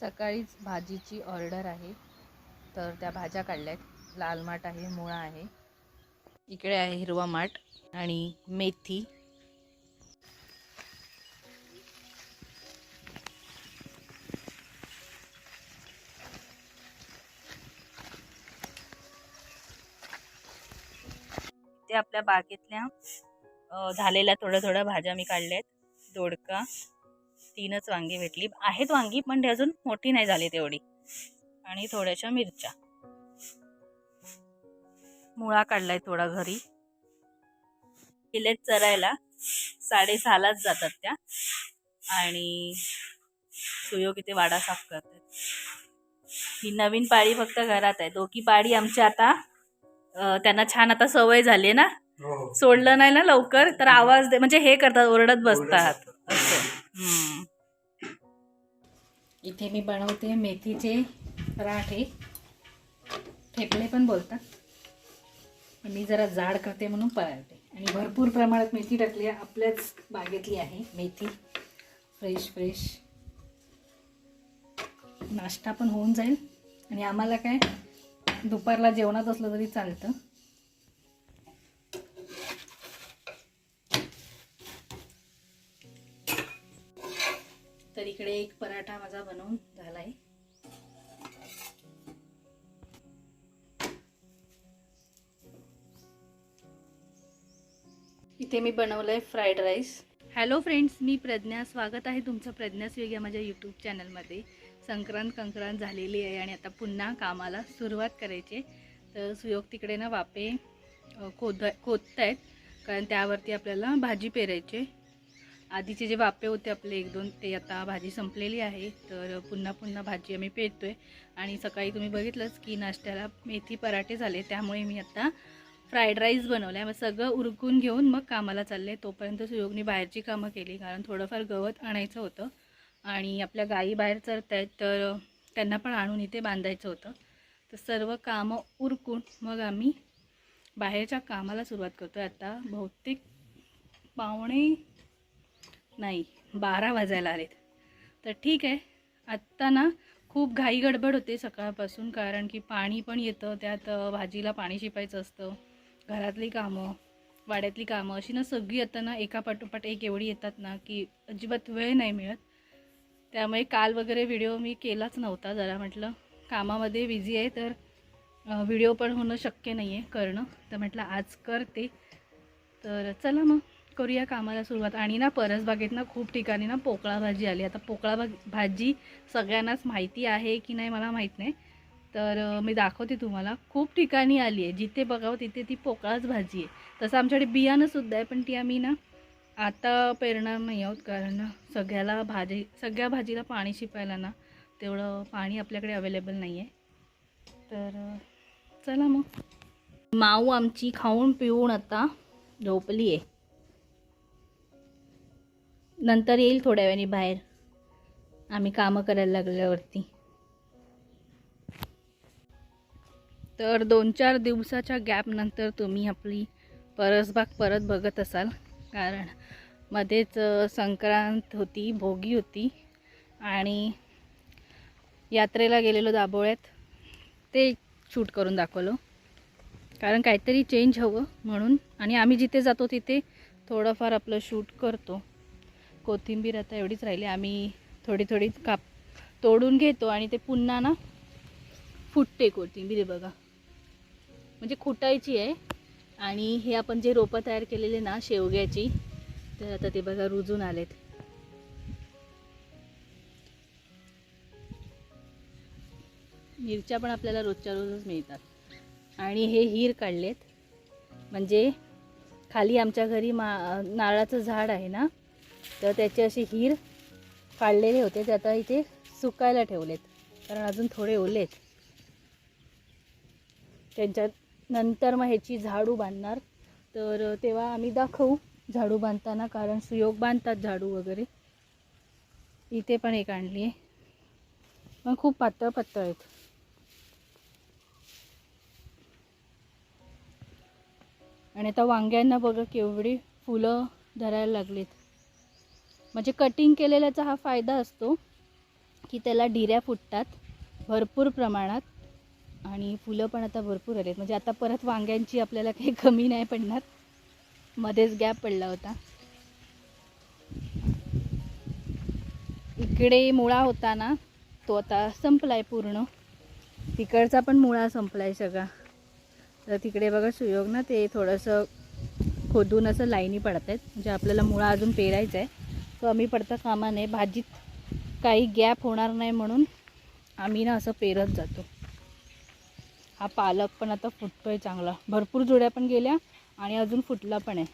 सकाळीच भाजीची ऑर्डर आहे. तर त्या भाज्या काढल्या आहेत लाल माठ आहे मुळा आहे. इकडे आहे हिरवा माठ आणि मेथी. ते आपल्या बागेतल्या झालेल्या थोड्या थोड्या भाज्या मी काढल्या आहेत दोडका. तीनच वांगी भेटली. आहेत वांगी पण ते अजून मोठी नाही झाली तेवढी. आणि थोड्याशा मिरच्या. मुळा काढलाय थोडा घरी. गेलेत चरायला साडेसहालाच जातात त्या. आणि सुयोग इथे वाडा साफ करतात. ही नवीन पाळी फक्त घरात आहे. दोघी पाळी आमच्या आता त्यांना छान आता सवय झाली आहे ना? हो. सोडलं नाही ना लवकर तर आवाज दे म्हणजे हे करतात ओरडत बसतात. इथे मी बनवते मेथीचे पराठे. ठेपले पण बोलतात. मी जरा जाड करते म्हणून पराठे. आणि भरपूर प्रमाणात मेथी टाकली आहे. आपल्याच बागेतली आहे मेथी. Fresh fresh. नाश्ता पण होऊन जाईल. आणि आम्हाला काय दुपारला जेवणात असलं तरी चालतं. तर इकडे एक पराठा माझा बनवून झालाय. इथे मी बनवलंय फ्राईड राईस. हॅलो फ्रेंड्स मी प्रज्ञा. स्वागत आहे तुमचं प्रज्ञास वेग या माझ्या यूट्यूब चॅनलमध्ये संक्रांत कंक्रांत झालेली आहे आणि आता पुन्हा कामाला सुरुवात करायची तर सुयोग तिकडे ना वापे खोद खोदत आहेत कारण त्यावरती आपल्याला भाजी पेरायची आधीचे जे वापे होते आपले एक दोन ते आता भाजी संपलेली आहे तर पुन्हा पुन्हा भाजी आम्ही पेरतोय. आणि सकाळी तुम्ही बघितलंच की नाश्त्याला मेथी पराठे झाले त्यामुळे मी आता फ्राईड राईस बनवला मग सगळं उरकून घेऊन मग कामाला चालले. तोपर्यंत सुयोगनी बाहेरची कामं केली कारण थोडंफार गवत आणायचं होतं. आणि आपल्या गायी बाहेर चरत आहेत तर त्यांना पण आणून इथे बांधायचं होतं. तर सर्व कामं उरकून मग आम्ही बाहेरच्या कामाला सुरुवात करतो आता बहुतेक पावणे नाही बारा वाजायला आलेत. तर ठीक आहे आत्ता ना खूप घाई गडबड होते सकाळपासून कारण की पाणी पण येतं त्यात भाजीला पाणी शिपायचं असतं घरातली कामं वाड्यातली कामं अशी ना सगळी आता ना एका पाठोपाठ एक एवढी येतात ना की अजिबात वेळ नाही मिळत. त्यामुळे काल वगैरे व्हिडिओ मी केलाच नव्हता जरा म्हटलं कामामध्ये बिझी आहे तर व्हिडिओ पण होणं शक्य नाही आहे करणं. तर म्हटलं आज करते. तर चला मग. करूया कामाला सुरुवात. आणि ना परसबागेत ना खूप ठिकाणी ना पोकळा भाजी आली. आता पोकळा भाग भाजी सगळ्यांनाच माहिती आहे की नाही मला माहीत नाही. तर मी दाखवते तुम्हाला. खूप ठिकाणी आली आहे. जिथे बघावं तिथे ती पोकळाच भाजी आहे. तसं आमच्याकडे बियाणंसुद्धा आहे पण ती आम्ही ना आता पेरणार नाही आहोत. कारण सगळ्याला भाजी सगळ्या भाजीला पाणी शिपायला ना तेवढं पाणी आपल्याकडे अवेलेबल नाही आहे तर चला मग. माऊ आमची खाऊन पिऊन आता झोपली आहे नंतर येईल थोड्या वेळाने बाहेर. आम्ही कामं करायला लागल्यावरती. तर दोन चार दिवसाच्या गॅपनंतर तुम्ही आपली परसबाग परत बघत असाल. कारण मध्येच संक्रांत होती भोगी होती आणि यात्रेला गेलेलो दाबोळ्यात ते शूट करून दाखवलं. कारण काहीतरी चेंज हवं म्हणून. आणि आम्ही जिथे जातो तिथे थोडंफार आपलं शूट करतो. कोथिंबीर आता एवढीच राहिली. आम्ही थोडी थोडी काप तोडून घेतो आणि ते पुन्हा ना फुटते कोथिंबीर बघा. म्हणजे खुटायची आहे. आणि हे आपण जे रोपं तयार केलेले ना शेवग्याची तर आता ते बघा रुजून आलेत. मिरच्या पण आपल्याला रोजच्या रोजच मिळतात. आणि हे हीर काढलेत. म्हणजे खाली आमच्या घरी मा नारळाचं झाड आहे ना तर त्याचे असे हीर काढलेले होते. ते आता इथे सुकायला ठेवलेत. कारण अजून थोडे ओलेत. त्यांच्यात नंतर मग ह्याची झाडू बांधणार. तर तेव्हा आम्ही दाखवू झाडू बांधताना कारण सुयोग बांधतात झाडू वगैरे. इथे पण एक आणली आहे. पण खूप पातळ पातळ आहेत. आणि आता वांग्यांना बघा केवढी फुलं धरायला लागलीत. म्हणजे कटिंग केलेल्याचा हा फायदा असतो की त्याला डिऱ्या फुटतात भरपूर प्रमाणात आणि फुलं पण आता भरपूर आलेत. म्हणजे आता परत वांग्यांची आपल्याला काही कमी नाही पडणार. मध्येच गॅप पडला होता. इकडे मुळा होता ना तो आता संपलाय पूर्ण. तिकडचा पण मुळा संपलाय सगळा. तर तिकडे बघा सुयोग ना ते थोडंसं खोदून असं लाईनी पडत आहेत म्हणजे आपल्याला मुळा अजून पेरायचा आहे कमी पडता कामा नये भाजीत काही गॅप होणार नाही म्हणून आम्ही ना असं पेरत जातो. हा पालक पण आता फुटतोय चांगला. भरपूर जोड्या पण गेल्या आणि अजून फुटला पण आहे.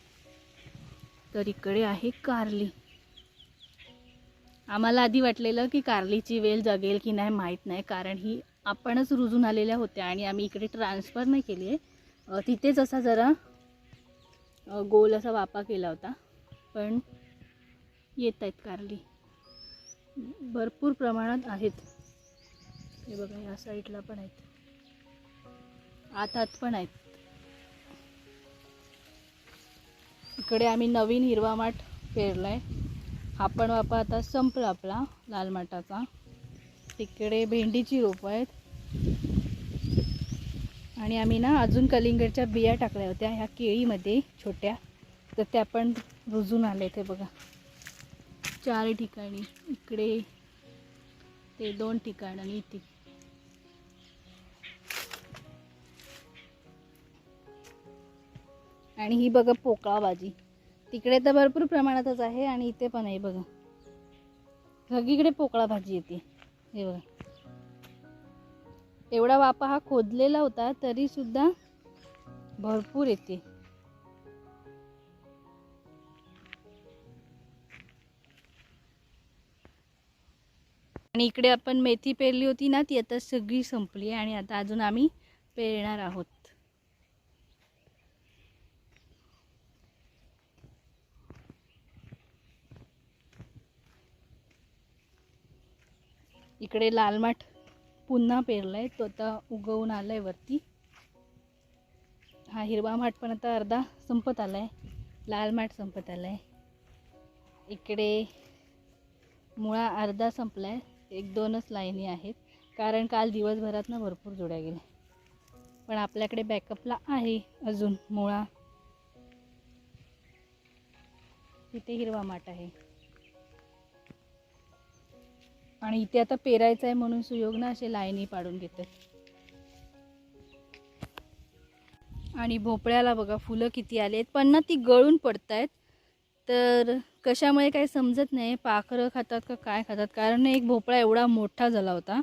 तर इकडे आहे कारली. आम्हाला आधी वाटलेलं की कारलीची वेल जगेल की नाही माहीत नाही कारण ही आपणच रुजून आलेल्या होत्या आणि आम्ही इकडे ट्रान्सफर नाही केली आहे. तिथेच असा जरा गोल असा वापा केला होता. पण येत आहेत कारली. भरपूर प्रमाणात आहेत. हे बघा या साईडला पण आहेत. आत आत पण आहेत. इकडे आम्ही नवीन हिरवा माठ पेरलाय. हा पण वापा आता संपला आपला लाल माठाचा. तिकडे भेंडीची रोपं आहेत. आणि आम्ही ना अजून कलिंगडच्या बिया टाकल्या होत्या ह्या केळीमध्ये छोट्या. तर त्या पण रुजून आले ते बघा. चार ठिकाणी. इकडे ते दोन ठिकाण आणि इथे. आणि ही बघा पोकळा भाजी तिकडे तर भरपूर प्रमाणातच आहे आणि इथे पण आहे बघा. सगळीकडे पोकळा भाजी येते. हे बघा. एवढा वापा हा खोदलेला होता तरी सुद्धा भरपूर येते. आणि इकडे आपण मेथी पेरली होती ना ती आता सगळी संपली आहे आणि आता अजून आम्ही पेरणार आहोत. इकडे लाल माठ पुन्हा पेरलाय तो आता उगवून आलाय वरती. हा हिरवा माठ पण आता अर्धा संपत आलाय लाल माठ संपत आलाय. इकडे मुळा अर्धा संपलाय. एक दोनच लाईनी आहेत. कारण काल दिवसभरात ना भरपूर जोड्या गेल्या. पण आपल्याकडे बॅकअपला आहे अजून मुळा. तिथे हिरवा माठ आहे. आणि इथे आता पेरायचं आहे म्हणून सुयोग ना असे लाईनी पाडून घेतात. आणि भोपळ्याला बघा फुलं किती आली आहेत पण ना ती गळून पडत आहेत तर कशामुळे काही समजत नाही पाखरं खातात का काय खातात? कारण एक भोपळा एवढा मोठा झाला होता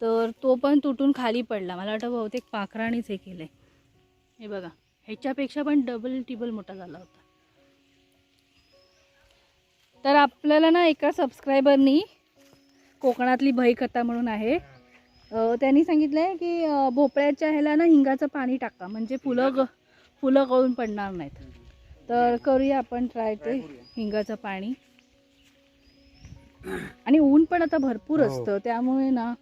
तर तो पण तुटून खाली पडला. मला वाटतं बहुतेक पाखराणीच हे केलं आहे हे बघा ह्याच्यापेक्षा पण डबल टिबल मोठा झाला होता. तर आपल्याला ना एका सबस्क्रायबरनी कोकणातली भयकथा म्हणून आहे. त्यांनी सांगितलं आहे की भोपळ्याच्या ह्याला ना हिंगाचं पाणी टाका. म्हणजे फुलं ग फुलं गळून पडणार नाहीत. तर करूया आपण ट्राय ते हिंगाचं पाणी. आणि ऊन पण आता भरपूर हो. असतं त्यामुळे ना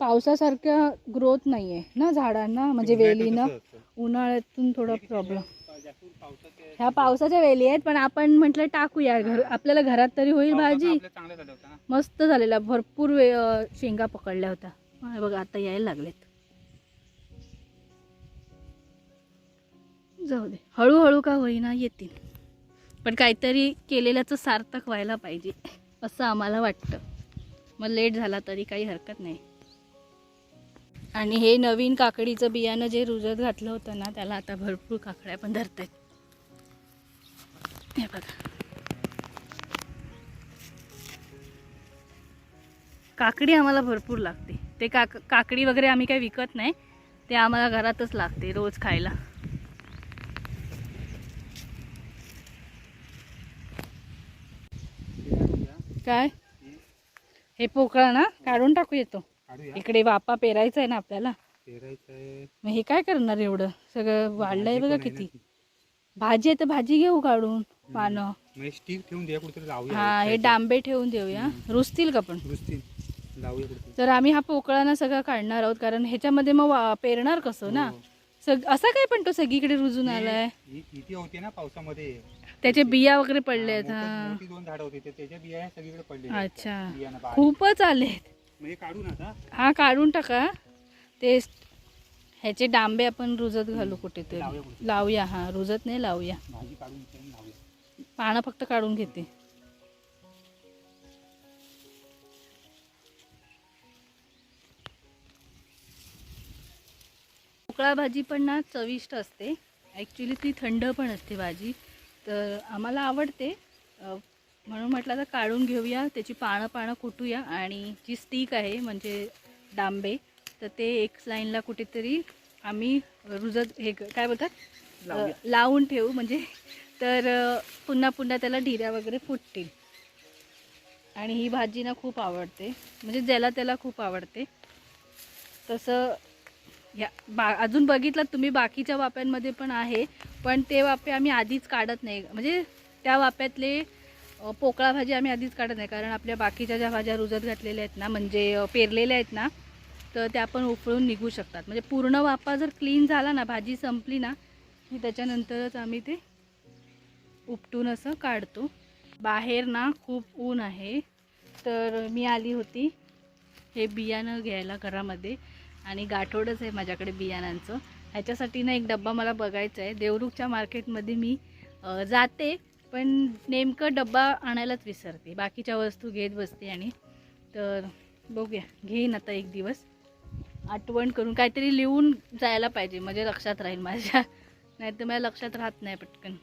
पावसासारख्या ग्रोथ नाही आहे ना झाडांना म्हणजे वेलीनं. उन्हाळ्यातून थोडा प्रॉब्लेम ह्या पावसाच्या वेली आहेत पण आपण म्हटलं टाकूया घर आपल्याला घरात तरी होईल भाजी. मस्त झालेला भरपूर शेंगा पकडल्या होत्या. बघा आता यायला लागलेत. जाऊ दे. हळूहळू का होईना येतील. पण काहीतरी केलेल्याचं सार्थक व्हायला पाहिजे असं आम्हाला वाटतं. मग लेट झाला तरी काही हरकत नाही. आणि हे नवीन काकडीचं बियाणं जे रुजत घातलं होतं ना त्याला आता भरपूर काकड्या पण धरत आहेत हे बघा. काकडी आम्हाला भरपूर लागते. ते काक काकडी वगैरे आम्ही काही विकत नाही ते आम्हाला घरातच लागते रोज खायला. काय? हे पोकळा ना काढून टाकू येतो. इकडे वापा पेरायचा आहे ना आपल्याला. मग हे काय करणार एवढं? सगळं वाढलंय बघा किती. भाजी आहे तर भाजी घेऊ काढून पानं. हा हे डांबे ठेवून देऊया. रुजतील का पण? तर आम्ही हा पोकळा ना सगळं काढणार आहोत कारण ह्याच्यामध्ये मग पेरणार कसं ना? हो. सग असा काय पण तो सगळीकडे रुजून आलाय? होते ना पावसामध्ये. त्याचे बिया वगैरे पडले आहेत हा. मोठी दोन झाडं होती ते त्याच्या बिया सगळीकडे पडले अच्छा. खूपच आलेत मग हे काढून आता. हा काढून टाका. ते ह्याचे डांबे आपण रुजत घालू कुठेतरी. लावूया हा. रुजत नाही लावूया. भाजी काढून इथे लावूया. पानं फक्त काढून घेते. पोकळा भाजी पण ना चविष्ट असते. ॲक्च्युली ती थंड पण असते भाजी. तर आम्हाला आवडते. म्हणून म्हटलं तर काढून घेऊया त्याची पानं पानं कुटूया. आणि जी स्टिक आहे म्हणजे डांबे तर ते एक लाईनला कुठेतरी आम्ही रुजत हे काय बोलतात. लावून ठेवू म्हणजे तर पुन्हा पुन्हा त्याला ढिऱ्या वगैरे फुटतील. आणि ही भाजी ना खूप आवडते. म्हणजे ज्याला त्याला खूप आवडते. तसं या बा अजून बघितलं तुम्ही बाकीच्या वाप्यांमध्ये पण आहे पण ते वापे आम्ही आधीच काढत नाही. म्हणजे त्या वाप्यातले पोकळा भाजी आम्ही आधीच काढत नाही कारण आपल्या बाकीच्या ज्या भाज्या रुजत घातलेल्या आहेत ना म्हणजे पेरलेल्या आहेत ना तर त्या पण उकळून निघू शकतात. म्हणजे पूर्ण वापा जर क्लीन झाला ना भाजी संपली ना की त्याच्यानंतरच आम्ही ते उपटून असं काढतो. बाहेर ना खूप ऊन आहे तर मी आली होती हे बियाणं घ्यायला घरामध्ये. आणि गाठोडच आहे माझ्याकडे बियाणांचं. ह्याच्यासाठी ना एक डब्बा मला बघायचा आहे. देवरुखच्या मार्केटमध्ये मी जाते पण नेमकं डब्बा आणायलाच विसरते. बाकीच्या वस्तू घेत बसते आणि. तर बघूया. घेईन आता एक दिवस. आठवण करून काहीतरी लिहून जायला पाहिजे. म्हणजे लक्षात राहील माझ्या. नाही तर माझ्या लक्षात राहत नाही पटकन.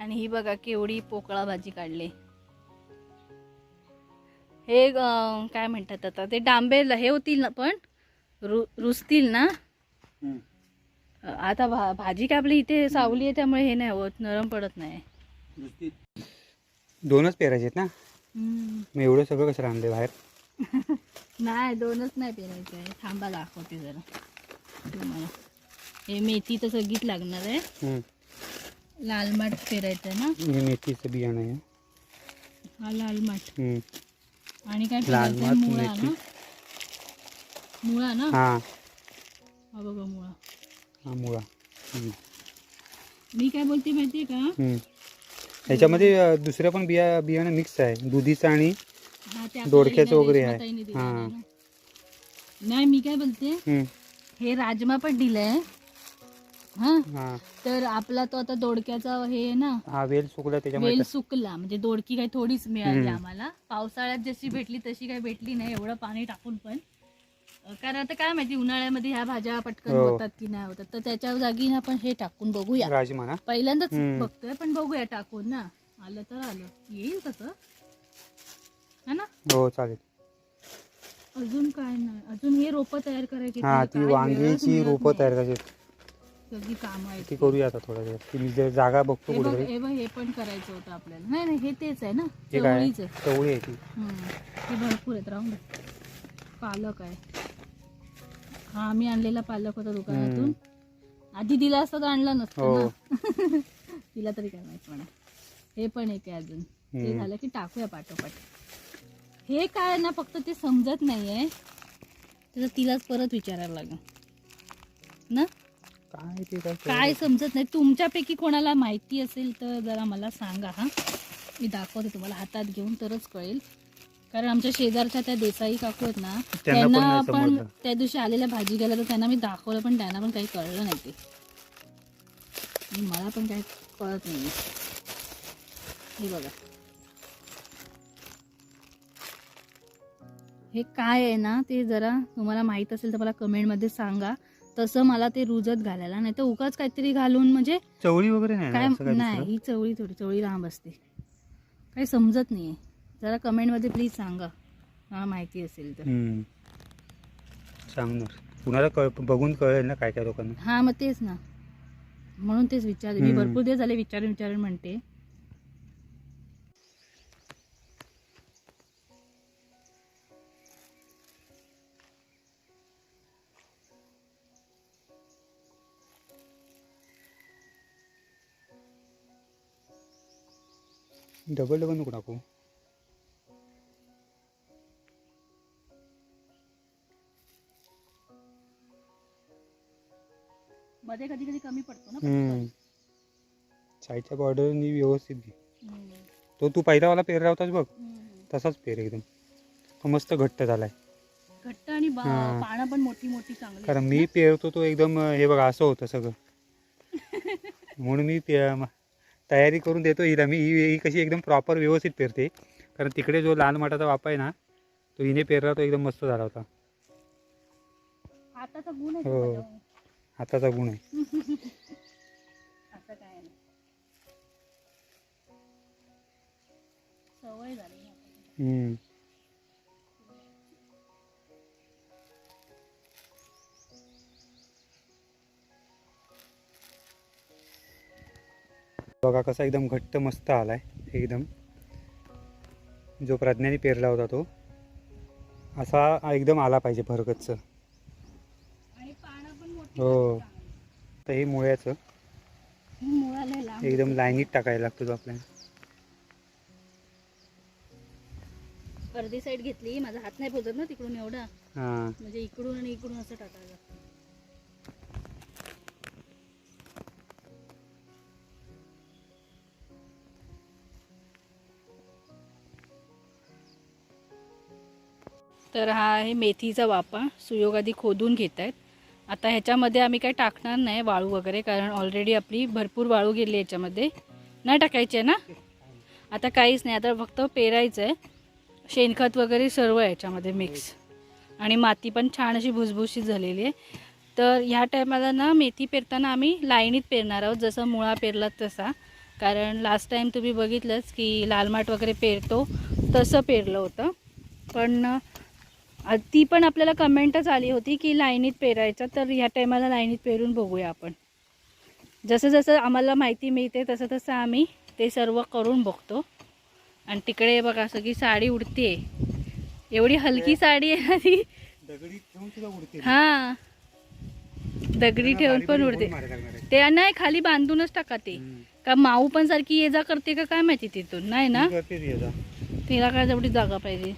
आणि ही बघा केवढी पोकळा भाजी काढली. हे काय म्हणतात आता? ते डांबे हे होतील ना पण? रु रुजतील ना? आता भा भाजी काय आपली इथे सावली आहे त्यामुळे हे नाही होत नरम पडत नाही. दोनच पेरायचे आहेत ना? मग एवढं सगळं कसं आणले बाहेर? नाही दोनच नाही पेरायचं आहे थांबा दाखवते जरा. तुम्हाला. हे मेथी तर सगळीच लागणार आहे. लाल माठ पेरायचं आहे ना? हे मेथीचं बियाणं आहे. हा लाल माठ. आणि काय लाल? माठ, मुळा. ना हा हा बघा मुळा हा मुळा हम्म. मी काय बोलते माहितीये का हम्म. अं, दुसऱ्या पण बिया बियाणं मिक्स आहे दुधीचं आणि हा, ते आपल्याला दोडक्याचं वगैरे आहे. रेशमाताईने दिलेलं हा. आहे ना. नाही मी काय बोलते हम्म. हे राजमा पण दिलंय हा हा तर आपला तो आता दोडक्याचा हे आहे ना हा वेल सुकला त्याच्यामुळे वेल सुकला म्हणजे दोडकी काही थोडीच मिळाली हम्म. आम्हाला पावसाळ्यात जशी भेटली तशी काही भेटली नाही एवढं पाणी टाकून पण कारण आता काय माहिती उन्हाळ्यामध्ये ह्या भाज्या पटकन हो. होतात की नाही होतात. तर त्याच्या जागी ना आपण हे टाकून बघूया. राजमा ना पहिल्यांदाच हम्म. बघतोय पण बघूया टाकून ना. आलं तर आलं. येईल तसं. है ना? हो चालेल. अजून काय नाही. अजून हे रोपं तयार करायची हा ती रोपं तयार करायची. सगळी कामं आहेत. ती करूया आता थोड्या वेळात. ती मी जर जागा बघतो हे बघ कुठेतरी. हे बघ हे पण करायचं होतं आपल्याला. नाही नाही हे तेच आहे ना. हे काय चवळीच. आहे चवळी आहे ती. हम्म. हे भरपूर आहेत राहून दे. पालक आहे. हा आम्ही आणलेला पालक होता दुकानातून. आधी दिला असता तर आणला नसता हो. ना. तिला तरी काय माहीत म्हणा. हे पण एक आहे अजून. ते. झालं की टाकूया पाठोपाठ हे काय ना फक्त ते समजत नाहीये. त्याचं तिलाच परत विचारायला लागेल. ना? काय ते काय काय समजत नाही. तुमच्यापैकी कोणाला माहिती असेल तर जरा मला सांगा हा. मी दाखवते तुम्हाला. हातात घेऊन तरच कळेल. कारण आमच्या शेजारच्या त्या देसाई काकू आहेत ना त्यांना पण. त्या दिवशी आलेल्या भाजी गेल्या तर त्यांना मी दाखवलं पण त्यांना पण काही कळलं नाही ते. मला पण काही कळत नाही. हे बघा. हे काय आहे ना ते जरा तुम्हाला माहीत असेल तर मला कमेंटमध्ये सांगा. तसं मला ते रुजत घालायला नाही तर उगाच काहीतरी घालून म्हणजे चवळी वगैरे काय नाही? ही चवळी थोडी चवळी लांब असते. काही समजत नाहीये. जरा कमेंटमध्ये प्लीज सांगा. मला माहिती असेल तर. हम्म. सांगणार. कुणाला कळ बघून कळेल ना काय काय लोकांना. हा मग तेच ना. म्हणून तेच विचारले मी हम्म. भरपूर दिवस झाले विचारून विचारून म्हणते. डबल डबल नको. टाकू मध्ये कधी कधी कमी पडतो ना. साईडच्या बॉर्डरनी व्यवस्थित हम्म. तो तू पहिलावाला पेरला होतास बघ. तसाच पेर एकदम तो मस्त घट्ट झालाय घट्ट आणि. पानं पण मोठी मोठी चांगली कारण मी. पेरतो तो एकदम हे बघा असं होतं सगळं म्हणून मी तयारी करून देतो हिला मी ही ही कशी एकदम प्रॉपर व्यवस्थित पेरते कारण तिकडे जो लाल माठाचा वापा आहे ना तो हिने पेरला तो एकदम मस्त झाला होता हाताचा गुण आहे हो. हाताचा गुण आहे असं काय नाही सवय झाली ना आता. हम्म. बघा कसा एकदम घट्ट मस्त आलाय एकदम जो प्रज्ञाने पेरला होता तो असा एकदम आला पाहिजे भरगतच हो. तर हे मुळ्याचं एकदम. लाईनीत टाकायला लागतो आपल्याला. अर्धी साईड घेतली. माझा हात नाही पोचत ना तिकडून एवढा. हां. म्हणजे इकडून आणि इकडून असं टाकायला. तर हा आहे मेथीचा वापा सुयोग आधी खोदून घेत आहेत आता ह्याच्यामध्ये आम्ही काही टाकणार नाही वाळू वगैरे कारण ऑलरेडी आपली भरपूर वाळू गेली याच्यामध्ये नाही टाकायची आहे ना? आता काहीच नाही आता फक्त पेरायचं आहे. शेणखत वगैरे सर्व आहे याच्यामध्ये मिक्स आणि माती पण छान अशी भुसभुशीत झालेली आहे. तर ह्या टायमाला ना मेथी पेरताना आम्ही लाईनीत पेरणार आहोत जसं मुळा पेरलात तसा. कारण लास्ट टाईम तुम्ही बघितलंच की लाल माठ वगैरे पेरतो तसं पेरलं होतं. पण ती पण आपल्याला कमेंटच आली होती की लाईनीत पेरायचं तर ह्या टायमाला लाईनीत पेरून बघूया आपण. जसं जसं आम्हाला माहिती मिळते तसं तसं आम्ही ते सर्व करून बघतो. आणि तिकडे बघा सगळी साडी उडते एवढी हलकी साडी आहे ना ती. हा. दगडी ठेवून पण उडते. ते नाही खाली बांधूनच टाका ते. का माऊ पण सारखी ये जा करते का काय माहिती तिथून नाही ना? तिला काय तेवढी जागा पाहिजे.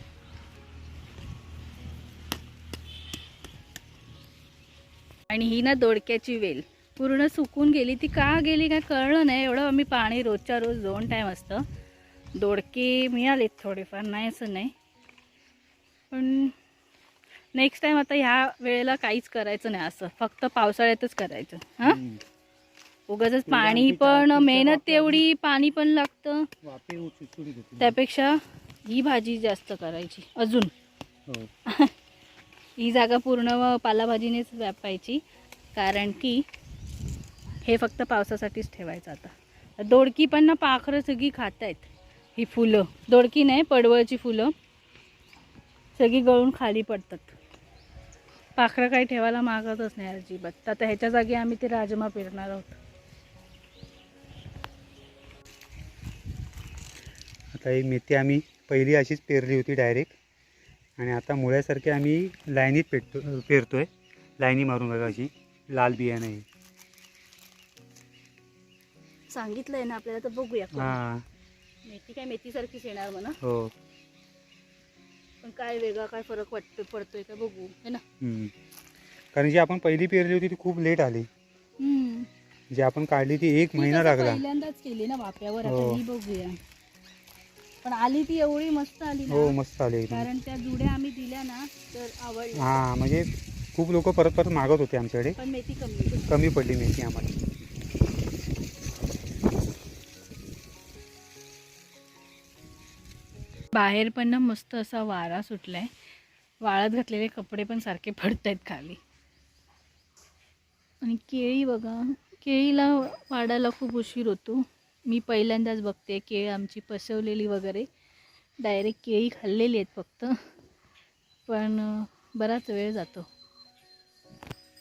आणि ही ना दोडक्याची वेल. पूर्ण सुकून गेली. ती का गेली काय कळलं नाही. एवढं आम्ही पाणी रोजच्या रोज दोन टाईम असतं. दोडके मिळालेत थोडेफार. नाही असं नाही. पण नेक्स्ट टाइम आता ह्या वेळेला काहीच करायचं नाही असं. फक्त पावसाळ्यातच करायचं. हां? उगाच पाणी पण मेहनत तेवढी पाणी पण लागतं. त्यापेक्षा ही भाजी जास्त करायची. अजून. ही जागा पूर्ण पालाभाजीनेच व्यापायची कारण की हे फक्त पावसासाठीच ठेवायचं आता. दोडकी पण ना पाखरं सगळी खात आहेत ही फुलं. दोडकी नाही पडवळची फुलं. सगळी गळून खाली पडतात. पाखरं काही ठेवायला मागतच नाही अजिबात. आता ह्याच्या जागी आम्ही ते राजमा पेरणार आहोत. आता ही मेथी आम्ही पहिली अशीच पेरली होती डायरेक्ट. आणि आता मुळ्यासारखी आम्ही लाईनीत पेटतो पेरतोय. लाईनी मारून बघा अशी. लाल बियाणं आहे. सांगितलंय ना आपल्याला तर बघूया. हां. मेथी काय मेथीसारखीच येणार म्हणा. हो. पण काय वेगळा काय फरक वाटतो पडतोय का बघू है ना? हम्म. कारण जी आपण पहिली पेरली होती ती खूप लेट आली. जी आपण काढली ती एक ती महिना कसं लागला. पहिल्यांदाच केली ना वाफ्यावर हो. आता ही बघूया. पण आली ती एवढी मस्त आली हो ना मस्त आली एकदम. कारण त्या जुड्या आम्ही दिल्या ना तर आवडल्या. हां म्हणजे खूप लोक परत परत मागत होते आमच्याकडे. पण मेथी कमी होती. कमी पडली मेथी आम्हाला. बाहेर पण ना मस्त असा वारा सुटलाय. वाळत घातलेले कपडे पण सारखे पडत आहेत खाली. आणि केळी बघा केळीला वाढायला खूप उशीर होतो. मी पहिल्यांदाच बघते केळी आमची पसवलेली वगैरे. डायरेक्ट केळी खाल्लेली आहेत फक्त. पण बराच वेळ जातो.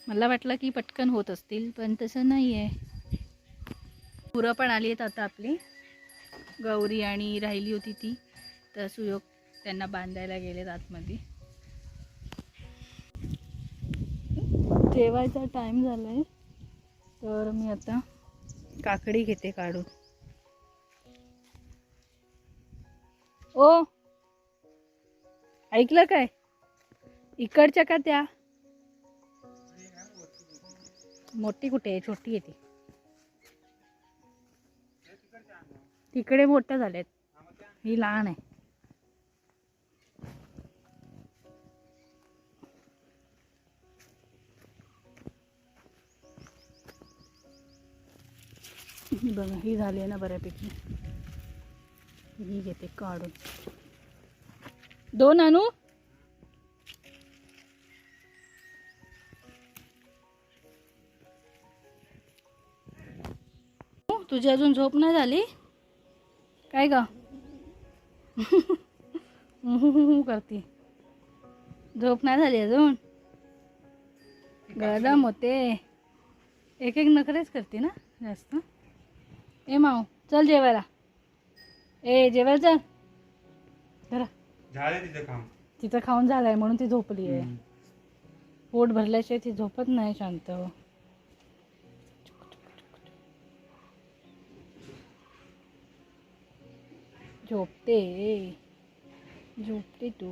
मला वाटलं की पटकन होत असतील पण तसं नाही आहे पुरं पण आली आहेत आता आपली. गौरी आणि राहिली होती ती. तर सुयोग त्यांना बांधायला गेलेत आतमध्ये. जेवायचा टाईम झाला आहे तर मी आता काकडी घेते काढून. ओ. ऐकलं काय? इकडच्या का त्या? मोठी कुठे आहे? छोटी आहे ती. तिकडे मोठ्या झाल्यात. ही लहान आहे. बघा ही झाली आहे ना बऱ्यापैकी. ही घेते काढून. दोन आणू? तुझी अजून झोप नाही झाली? काय ग? करते. झोप नाही झाली अजून? गरम होते. एक एक नखरेच करते ना जास्त. ए माऊ चल जेवायला. ए जेवायला चल जरा झालं तिचं काम. तिचं खाऊन झालंय म्हणून ती झोपली आहे. पोट भरल्याशिवाय ती झोपत नाही शांत. झोपते. झोपते तू.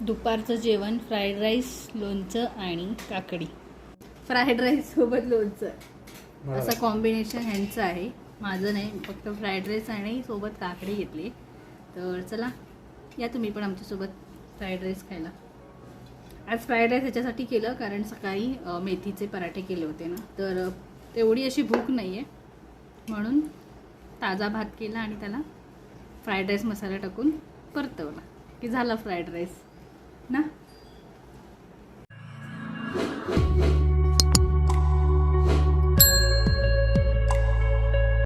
दुपारचं जेवण फ्राईड राईस लोणचं आणि काकडी. फ्राईड राईस सोबत लोणचं. असं कॉम्बिनेशन ह्यांचं आहे. माझं नाही फक्त फ्राईड राईस आणि सोबत काकडी घेतली. तर चला या तुम्ही पण आमच्यासोबत फ्राईड राईस खायला. आज फ्राईड राईस ह्याच्यासाठी केलं कारण सकाळी मेथीचे पराठे केले होते ना. तर तेवढी अशी भूक नाही आहे म्हणून ताजा भात केला आणि त्याला फ्राईड राईस मसाला टाकून परतवला. की झाला फ्राईड राईस ना?